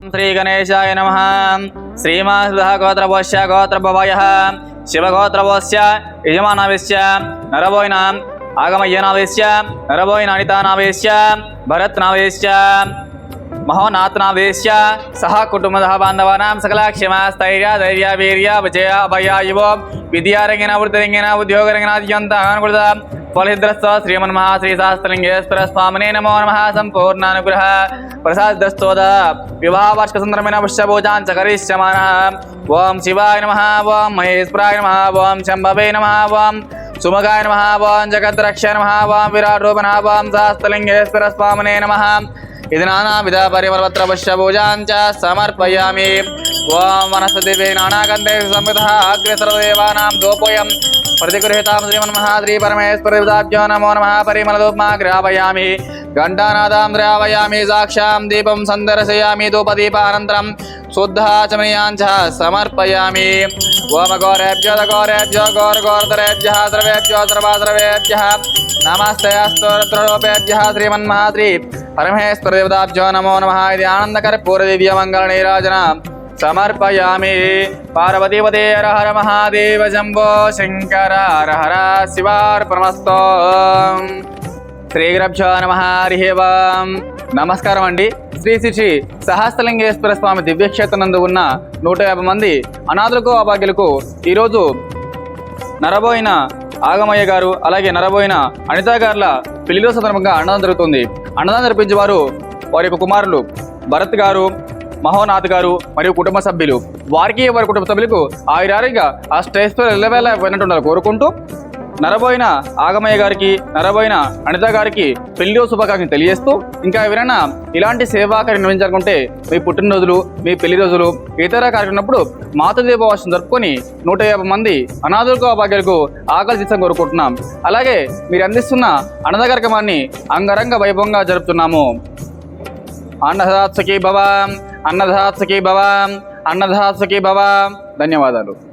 శ్రీ గణేశాయ నమ శ్రీమాసుధ గోత్రపోష్య గోత్రభవయ శివగోత్రపోస్య యజమానావేశ్య నరబోయిన ఆగమయ్యనావేశ్య నరబోయిన అనితానావేశ్య భరత్నావేశ్య మహోనాథనావేశ్య సహ కుటుంబ బాంధవానాం సకల క్షమ స్థైర్య ధైర్య వీర్య విజయ అభయ యువ విద్యారంగిన వృత్తిరంగిన ఉద్యోగరంగిన అత్యంత అనుకృత फलहिद्रस्व महाश्री श्रीशास्त्रलिङ्गेश्वर स्वामने नमो नम संपूर्ण अनुग्रह प्रसाद नमः सम्पूर्णानुग्रह। प्रसादस्तोद विवाहवार्षिकसन्दर्भेण पुष्यपूजान् च करिष्यमानः। ॐ शिवाय नम, ॐ महेश्वराय नम, ॐ शंभवे नम, ॐ सुमगाय नम नमः ॐ जगद्रक्ष्य नमः, ॐ विराट्रूपणः ॐ शास्त्रलिङ्गेश्वर स्वामने नमः। इति नानाविधपरिवर्तपुष्यपूजान् च समर्पयामि। ओम वनस्पतिभे नानाकन्दे संविधः अग्रसर्वदेवानां दोपोऽयं प्रतिगृहीतां नमो नमः। परिमलदोपमा ग्रापयामि घण्टानादां द्रावयामि। साक्षां दीपं सन्दर्शयामि। धूपदीपानन्तरं शुद्धाचमनीयाञ्च समर्पयामि। ओम गौरेभ्यो गौरेभ्यो गौरगौरतरेभ्यः सर्वेभ्यो सर्वासर्वेभ्यः। नमस्ते श्रीमन्महाद्री परमेश्वरदेवताभ्यो नमो नमः। इति आनन्दकरपूरदिव्यमङ्गलनीराजनाम्। సమర్పయామి పార్వతీపదే హర హర మహాదేవ జంబో శంకర హర హర శివార్పణమస్తో శ్రీగురభ్యో నమ హరి నమస్కారం అండి. శ్రీ శ్రీ శ్రీ సహస్రలింగేశ్వర స్వామి దివ్యక్షేత్రనందు ఉన్న నూట యాభై మంది అనాథులకు అభాగ్యులకు ఈరోజు నరబోయిన ఆగమయ్య గారు అలాగే నరబోయిన అనితా గారుల పెళ్ళిలో సందర్భంగా అన్నదానం జరుగుతుంది. అన్నదానం జరిపించే వారు వారి యొక్క కుమారులు భరత్ గారు మహోనాథ్ గారు మరియు కుటుంబ సభ్యులు వారికి వారి కుటుంబ సభ్యులకు ఆయురారిగా ఆ స్టేజ్తో ఎల్లవేళ విన్నట్టు కోరుకుంటూ నరబోయిన ఆగమయ్య గారికి నరబోయిన అనిత గారికి పెళ్ళి శుభాకాంక్షలు తెలియజేస్తూ ఇంకా ఎవరైనా ఇలాంటి సేవా కార్యక్రమం నిర్వహించాలనుకుంటే మీ పుట్టినరోజులు మీ పెళ్ళి రోజులు ఇతర కార్యక్రమప్పుడు మాతృదీపవాసం జరుపుకొని నూట యాభై మంది అనాథులకు అభాగ్యులకు ఆకలి తీసం కోరుకుంటున్నాం. అలాగే మీరు అందిస్తున్న అన్నద కార్యక్రమాన్ని అంగరంగ వైభవంగా జరుపుతున్నాము. అన్నదాత్సకి భవ అన్నదాసకి భవ అన్నదాసకి భవ. ధన్యవాదాలు.